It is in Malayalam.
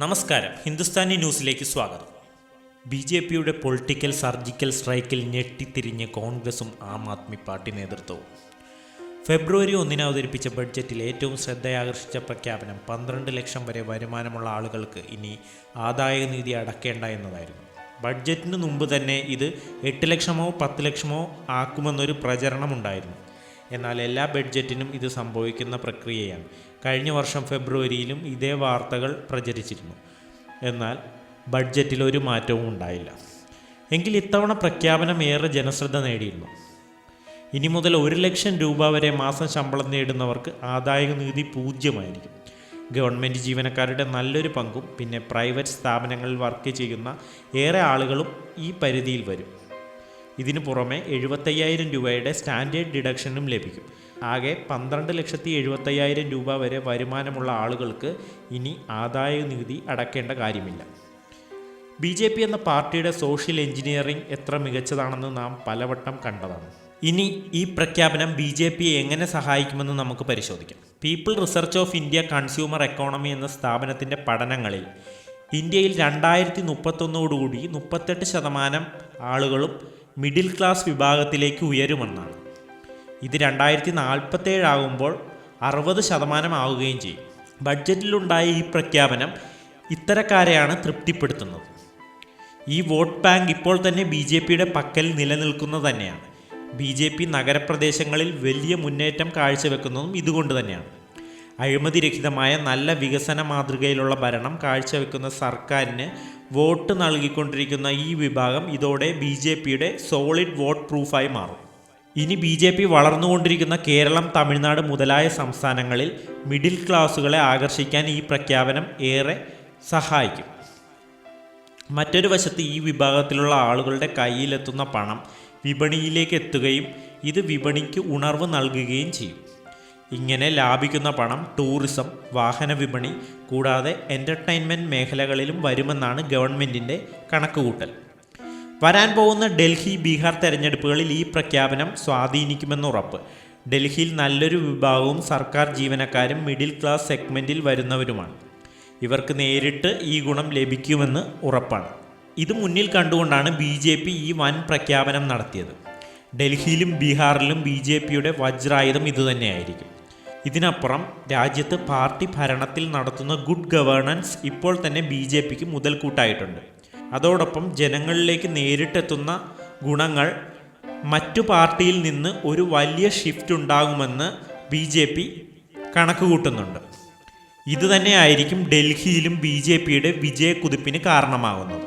നമസ്കാരം. ഹിന്ദുസ്ഥാനി ന്യൂസിലേക്ക് സ്വാഗതം. ബി ജെ പിയുടെ പൊളിറ്റിക്കൽ സർജിക്കൽ സ്ട്രൈക്കിൽ ഞെട്ടിത്തിരിഞ്ഞ് കോൺഗ്രസും ആം ആദ്മി പാർട്ടി നേതൃത്വവും. ഫെബ്രുവരി ഒന്നിന് അവതരിപ്പിച്ച ബഡ്ജറ്റിൽ ഏറ്റവും ശ്രദ്ധയാകർഷിച്ച പ്രഖ്യാപനം പന്ത്രണ്ട് ലക്ഷം വരെ വരുമാനമുള്ള ആളുകൾക്ക് ഇനി ആദായ നികുതി അടക്കേണ്ട എന്നതായിരുന്നു. ബഡ്ജറ്റിന് മുമ്പ് തന്നെ ഇത് എട്ട് ലക്ഷമോ പത്ത് ലക്ഷമോ ആക്കുമെന്നൊരു പ്രചരണമുണ്ടായിരുന്നു. എന്നാൽ എല്ലാ ബഡ്ജറ്റിനും ഇത് സംഭവിക്കുന്ന പ്രക്രിയയാണ്. കഴിഞ്ഞ വർഷം ഫെബ്രുവരിയിലും ഇതേ വാർത്തകൾ പ്രചരിച്ചിരുന്നു. എന്നാൽ ബഡ്ജറ്റിൽ ഒരു മാറ്റവും ഉണ്ടായില്ല. എങ്കിൽ ഇത്തവണ പ്രഖ്യാപനം ഏറെ ജനശ്രദ്ധ നേടിയിരുന്നു. ഇനി മുതൽ ഒരു ലക്ഷം രൂപ വരെ മാസം ശമ്പളം നേടുന്നവർക്ക് ആദായ നികുതി പൂജ്യമായിരിക്കും. ഗവൺമെന്റ് ജീവനക്കാരുടെ നല്ലൊരു പങ്കും പിന്നെ പ്രൈവറ്റ് സ്ഥാപനങ്ങളിൽ വർക്ക് ചെയ്യുന്ന ഏറെ ആളുകളും ഈ പരിധിയിൽ വരും. ഇതിനു പുറമെ എഴുപത്തയ്യായിരം രൂപയുടെ സ്റ്റാൻഡേർഡ് ഡിഡക്ഷനും ലഭിക്കും. ആകെ പന്ത്രണ്ട് ലക്ഷത്തി എഴുപത്തയ്യായിരം രൂപ വരെ വരുമാനമുള്ള ആളുകൾക്ക് ഇനി ആദായ നികുതി അടക്കേണ്ട കാര്യമില്ല. ബി ജെ പി എന്ന പാർട്ടിയുടെ സോഷ്യൽ എഞ്ചിനീയറിംഗ് എത്ര മികച്ചതാണെന്ന് നാം പലവട്ടം കണ്ടതാണ്. ഇനി ഈ പ്രഖ്യാപനം ബി ജെ പിയെ എങ്ങനെ സഹായിക്കുമെന്ന് നമുക്ക് പരിശോധിക്കാം. People research of India consumer economy എന്ന സ്ഥാപനത്തിന്റെ പഠനങ്ങളിൽ ഇന്ത്യയിൽ രണ്ടായിരത്തി മുപ്പത്തൊന്നോടുകൂടി മുപ്പത്തെട്ട് ശതമാനം ആളുകളും മിഡിൽ ക്ലാസ് വിഭാഗത്തിലേക്ക് ഉയരുമെന്നാണ്. ഇത് രണ്ടായിരത്തി നാൽപ്പത്തേഴ് ആകുമ്പോൾ അറുപത് ശതമാനമാവുകയും ചെയ്യും. ബഡ്ജറ്റിലുണ്ടായ ഈ പ്രഖ്യാപനം ഇത്തരക്കാരെയാണ് തൃപ്തിപ്പെടുത്തുന്നത്. ഈ വോട്ട് ബാങ്ക് ഇപ്പോൾ തന്നെ ബി ജെ പിയുടെ പക്കൽ നിലനിൽക്കുന്നത് തന്നെയാണ്. ബി ജെ പി നഗരപ്രദേശങ്ങളിൽ വലിയ മുന്നേറ്റം കാഴ്ചവെക്കുന്നതും ഇതുകൊണ്ട് തന്നെയാണ്. അഴിമതിരഹിതമായ നല്ല വികസന മാതൃകയിലുള്ള ഭരണം കാഴ്ചവെക്കുന്ന സർക്കാരിന് വോട്ട് നൽകിക്കൊണ്ടിരിക്കുന്ന ഈ വിഭാഗം ഇതോടെ ബി ജെ പിയുടെ സോളിഡ് വോട്ട് പ്രൂഫായി മാറും. ഇനി ബി ജെ പി വളർന്നുകൊണ്ടിരിക്കുന്ന കേരളം തമിഴ്നാട് മുതലായ സംസ്ഥാനങ്ങളിൽ മിഡിൽ ക്ലാസുകളെ ആകർഷിക്കാൻ ഈ പ്രഖ്യാപനം ഏറെ സഹായിക്കും. മറ്റൊരു വശത്ത് ഈ വിഭാഗത്തിലുള്ള ആളുകളുടെ കയ്യിലെത്തുന്ന പണം വിപണിയിലേക്ക് എത്തുകയും ഇത് വിപണിക്ക് ഉണർവ് നൽകുകയും ചെയ്യും. ഇങ്ങനെ ലാഭിക്കുന്ന പണം ടൂറിസം വാഹന വിപണി കൂടാതെ എന്റർടൈൻമെന്റ് മേഖലകളിലും വരുമെന്നാണ് ഗവൺമെന്റിന്റെ കണക്കുകൂട്ടൽ. വരാൻ പോകുന്ന ഡൽഹി ബീഹാർ തെരഞ്ഞെടുപ്പുകളിൽ ഈ പ്രഖ്യാപനം സ്വാധീനിക്കുമെന്ന് ഉറപ്പ്. ഡൽഹിയിൽ നല്ലൊരു വിഭാഗവും സർക്കാർ ജീവനക്കാരും മിഡിൽ ക്ലാസ് സെഗ്മെന്റിൽ വരുന്നവരുമാണ്. ഇവർക്ക് നേരിട്ട് ഈ ഗുണം ലഭിക്കുമെന്ന് ഉറപ്പാണ്. ഇത് മുന്നിൽ കണ്ടുകൊണ്ടാണ് ബി ജെ പി ഈ വൻ പ്രഖ്യാപനം നടത്തിയത്. ഡൽഹിയിലും ബീഹാറിലും ബി ജെ പിയുടെ വജ്രായുധം ഇതുതന്നെയായിരിക്കും. ഇതിനപ്പുറം രാജ്യത്ത് പാർട്ടി ഭരണത്തിൽ നടത്തുന്ന ഗുഡ് ഗവേണൻസ് ഇപ്പോൾ തന്നെ ബി ജെ പിക്ക് മുതൽക്കൂട്ടായിട്ടുണ്ട്. അതോടൊപ്പം ജനങ്ങളിലേക്ക് നേരിട്ടെത്തുന്ന ഗുണങ്ങൾ മറ്റു പാർട്ടിയിൽ നിന്ന് ഒരു വലിയ ഷിഫ്റ്റ് ഉണ്ടാകുമെന്ന് ബി ജെ പി കണക്കുകൂട്ടുന്നുണ്ട്. ഇതുതന്നെയായിരിക്കും ഡൽഹിയിലും ബി ജെ പിയുടെ വിജയക്കുതിപ്പിന് കാരണമാകുന്നത്.